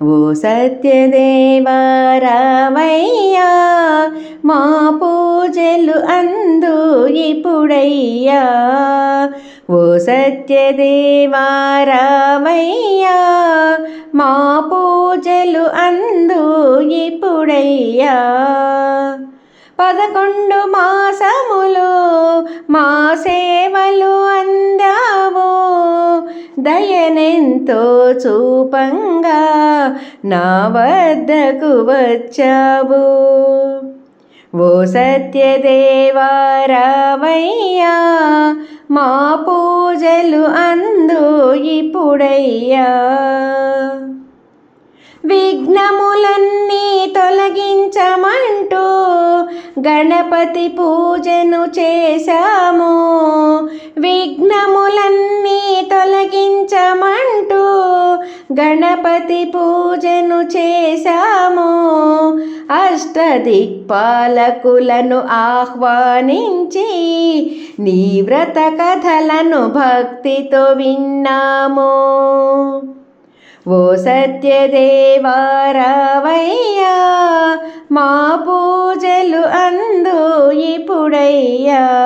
ఓ సత్యదేవారావయ్యా మా పూజలు అందు ఇప్పుడయ్యా. ఓ సత్యదేవారావయ్యా మా పూజలు అందు ఇప్పుడయ్యా. పదకొండు మాసములు మా సేవలు అందావు దయనెంతో చూపంగా నా వద్దకు వచ్చావు. ఓ సత్యదేవారావయ్యా మా పూజలు అందు ఇప్పుడయ్యా. విఘ్నములన్నీ తొలగించమంటూ గణపతి పూజను చేశాము. విఘ్నములన్నీ గణపతి పూజను చేశాము. అష్టదిక్పాలకులను ఆహ్వానించి నీ వ్రత కథలను భక్తితో విన్నాము. ఓ సత్యదేవారావయ్యా మా పూజలు అందు ఇప్పుడయ్యా.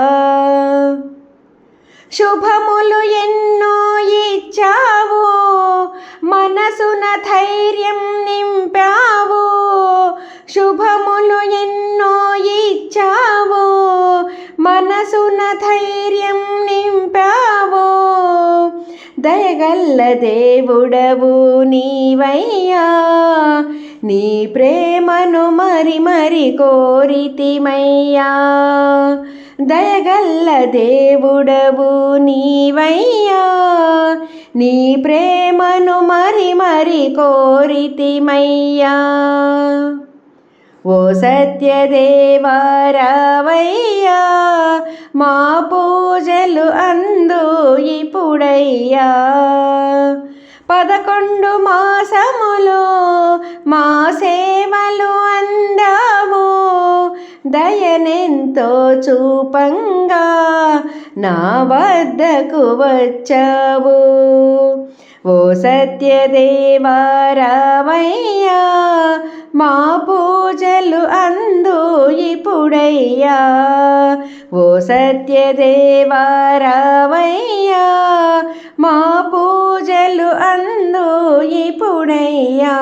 శుభములు ఎన్నో ఇచ్చావు. మనసున ధైర్యం నింపావు. శుభములు ఎన్నో ఇచ్చావు. మనసున ధైర్యం నింపావు. దయగల్ల దేవుడవు నీవయ్యా. నీ ప్రేమను మరి మరి కోరితిమయ్యా. దయగల్ల దేవుడవు నీవయ్యా. నీ ప్రేమను మరి మరి కోరితిమయ్యా. ఓ సత్యదేవారావయ్యా మా పూజలు అందు ఇప్పుడయ్యా. పదకొండు మాసములు మా సేవలు అందాము. దయనెంతో చూపంగా నా వద్దకు వచ్చావు. ఓ సత్యదేవారావయ్యా మా పూజలు అందు ఇప్పుడయ్యా ఓ సత్యదేవారావయ్యా మా పూజలు అందు ఇప్పుడయ్యా